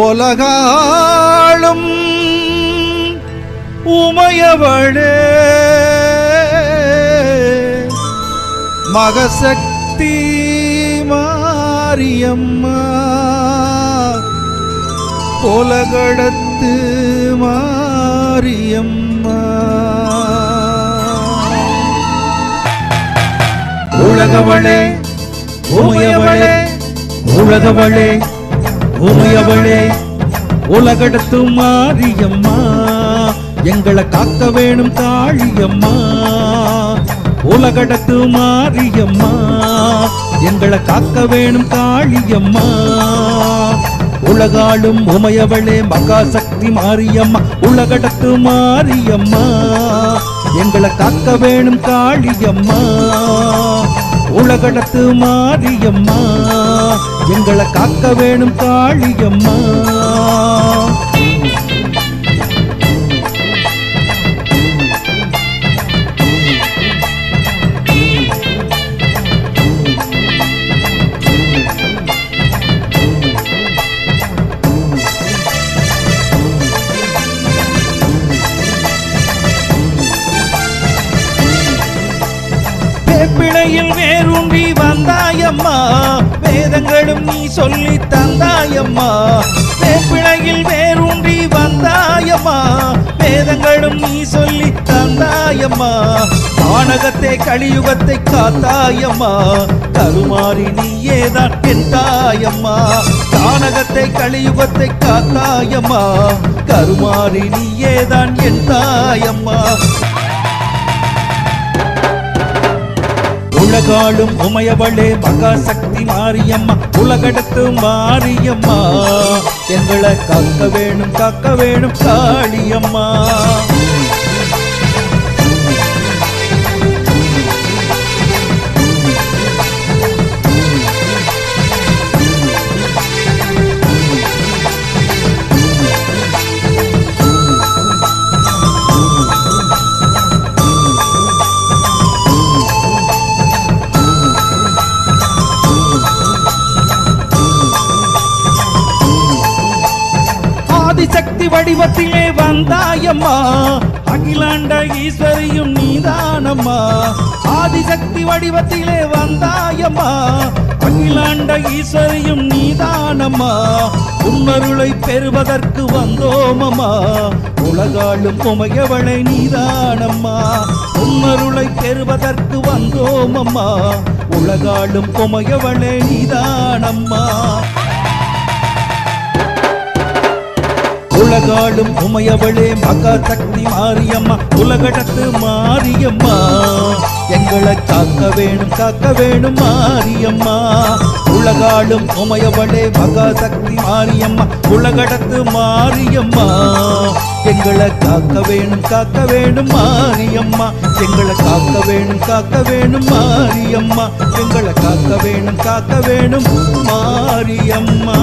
உலகாளும் உமையவளே. மகசக்தி மாரியம்மா உலகடத்து மாரியம்மா. உலகவளே உமையவளே உலகவளே உமையவளே உலகடத்து மாரியம்மா எங்களை காக்க வேணும் தாழியம்மா. உலகடத்து மாரியம்மா எங்களை காக்க வேணும் தாழியம்மா. உலகாளும் உமையவளே மகாசக்தி மாரியம்மா. உலகடத்து மாரியம்மா எங்களை காக்க வேணும் காளியம்மா உலகடத்து மாரியம்மா எங்களை காக்க வேணும் காளியம்மா. வேப்பிணையில் வேரூன்றி வந்தாயம்மா. வேதங்களும் நீ சொல்லி தந்தாயம்மா. வேப்பிணையில் வேரூன்றி வந்தாயம்மா. வேதங்களும் நீ சொல்லி தந்தாயம்மா. வானகத்தை கலியுகத்தை காத்தாயம்மா. கருமாறி நீயேதான் என் தாயம்மா கானகத்தை கலியுகத்தை காத்தாயம்மா. கருமாறி நீயேதான் என் தாயம்மா உலகாளும் உமையவளே மகாசக்தி மாரியம்மா. உலகெடுத்து மாரியம்மா. எங்களை காக்க வேணும் காக்க வேணும் காளியம்மா. வடிவத்திலே வந்தாயம்மா. அகிலாண்ட ஈஸ்வரியும் நீதானம்மா. ஆதிசக்தி வடிவத்திலே வந்தாயம்மா. அகிலாண்ட ஈஸ்வரியும் நீதானம்மா. உன்னருளை பெறுவதற்கு வந்தோமம்மா. உலகாளும் உமையவளை நீதானம்மா. உன்னருளை பெறுவதற்கு வந்தோமம்மா. உலகாளும் உமையவளை நீதானம்மா. உலகாளும் உமையவளே மகா சக்தி மாரியம்மா. உலகடத்து மாரியம்மா. எங்களை காக்க வேணும் காக்க வேணும் மாரியம்மா. உலகாளும் உமையவளே மகா சக்தி மாரியம்மா. உலகடத்து மாரியம்மா. எங்களை காக்க வேணும் காக்க வேணும் மாரியம்மா. எங்களை காக்க வேணும் காக்க வேணும் மாரியம்மா. எங்களை காக்க வேணும் காக்க வேணும் மாரியம்மா.